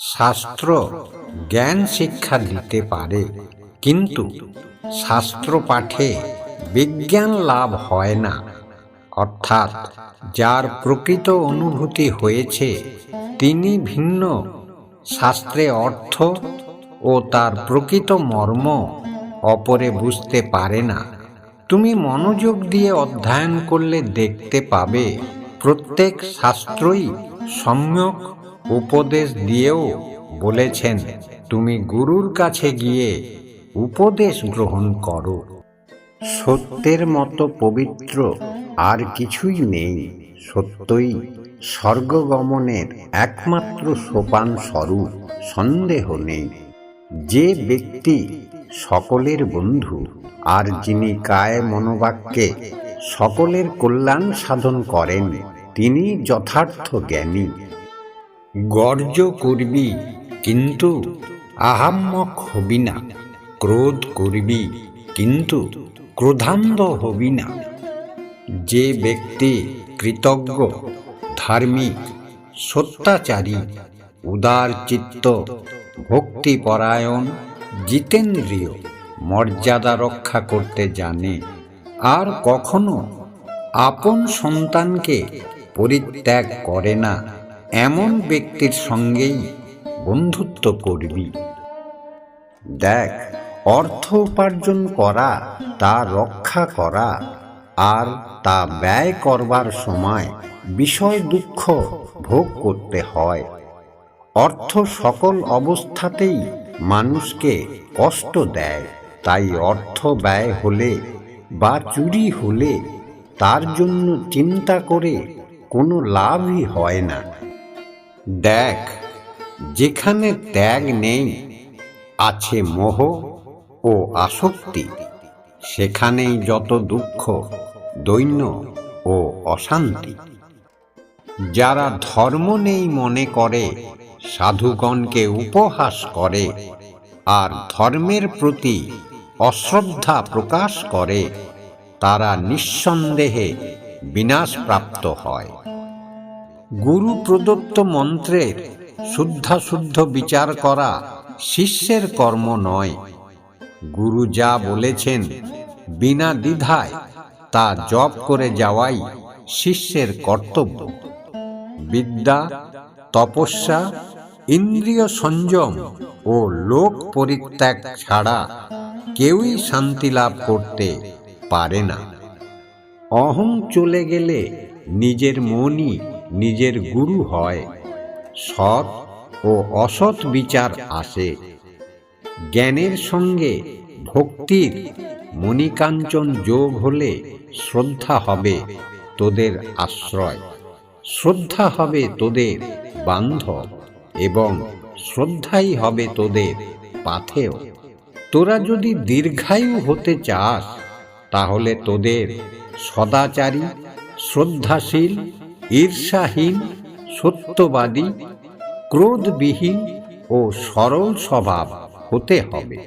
শাস্ত্র জ্ঞান শিক্ষা দিতে পারে, কিন্তু শাস্ত্র পাঠে বিজ্ঞান লাভ হয় না। অর্থাৎ যার প্রকৃত অনুভূতি হয়েছে, তিনি ভিন্ন। শাস্ত্রে অর্থ ও তার প্রকৃত মর্ম অপরে বুঝতে পারে না। তুমি মনোযোগ দিয়ে অধ্যয়ন করলে দেখতে পাবে, প্রত্যেক শাস্ত্রই সম্যক উপদেশ দিয়েও বলেছেন, তুমি গুরুর কাছে গিয়ে উপদেশ গ্রহণ করো। সত্যের মতো পবিত্র আর কিছুই নেই। সত্যই স্বর্গগমনের একমাত্র সোপান স্বরূপ, সন্দেহ নেই। যে ব্যক্তি সকলের বন্ধু আর যিনি কায় মনোবাক্যে সকলের কল্যাণ সাধন করেন তিনি যথার্থ জ্ঞানী। গর্জ করবি, কিন্তু আহাম্মক হবি না। ক্রোধ করবি, কিন্তু ক্রোধান্ধ হবি না। যে ব্যক্তি কৃতজ্ঞ, ধার্মিক, সত্যাচারী, উদার চিত্ত, ভক্তিপরায়ণ, জিতেন্দ্রীয়, মর্যাদা রক্ষা করতে জানে, আর কখনো আপন সন্তানকে পরিত্যাগ করে না। এমন ব্যক্তির সঙ্গেই বন্ধুত্ব করবি। দেখ, অর্থ উপার্জন করা, তা রক্ষা করা আর তা ব্যয় করবার সময় বিষয় দুঃখ ভোগ করতে হয়। অর্থ সকল অবস্থাতেই মানুষকে কষ্ট দেয়, তাই অর্থ ব্যয় হলে বা চুরি হলে তার জন্য চিন্তা করে কোনো লাভই হয় না। দেখ, যেখানে ত্যাগ নেই, আছে মোহ ও আসক্তি। সেখানেই যত দুঃখ, দৈন্য ও অশান্তি। যারা ধর্ম নেই মনে করে, সাধুগণকে উপহাস করে, আর ধর্মের প্রতি অশ্রদ্ধা প্রকাশ করে, তারা নিঃসন্দেহে বিনাশপ্রাপ্ত হয়। গুরু প্রদত্ত মন্ত্রের শুদ্ধাশুদ্ধ বিচার করা শিষ্যের কর্ম নয়। গুরু যা বলেছেন বিনা দ্বিধায় তা জপ করে যাওয়াই শিষ্যের কর্তব্য। বিদ্যা, তপস্যা, ইন্দ্রিয় সংযম ও লোক পরিত্যাগ ছাড়া কেউই শান্তি লাভ করতে পারে না। অহং চলে গেলে নিজের মনই নিজের গুরু হয়, সৎ ও অসৎ বিচার আসে। জ্ঞানের সঙ্গে ভক্তির মণিকাঞ্চন যোগ হলে শ্রদ্ধা হবে তোদের আশ্রয়। শ্রদ্ধা হবে তোদের বান্ধব এবং শ্রদ্ধাই হবে তোদের পাথেও তোরা যদি দীর্ঘায়ু হতে চাস, তাহলে তোদের সদাচারী, শ্রদ্ধাশীল ঈর্ষাহীন সত্যবাদী ক্রোধবিহীন ও সরল স্বভাব হতে হবে।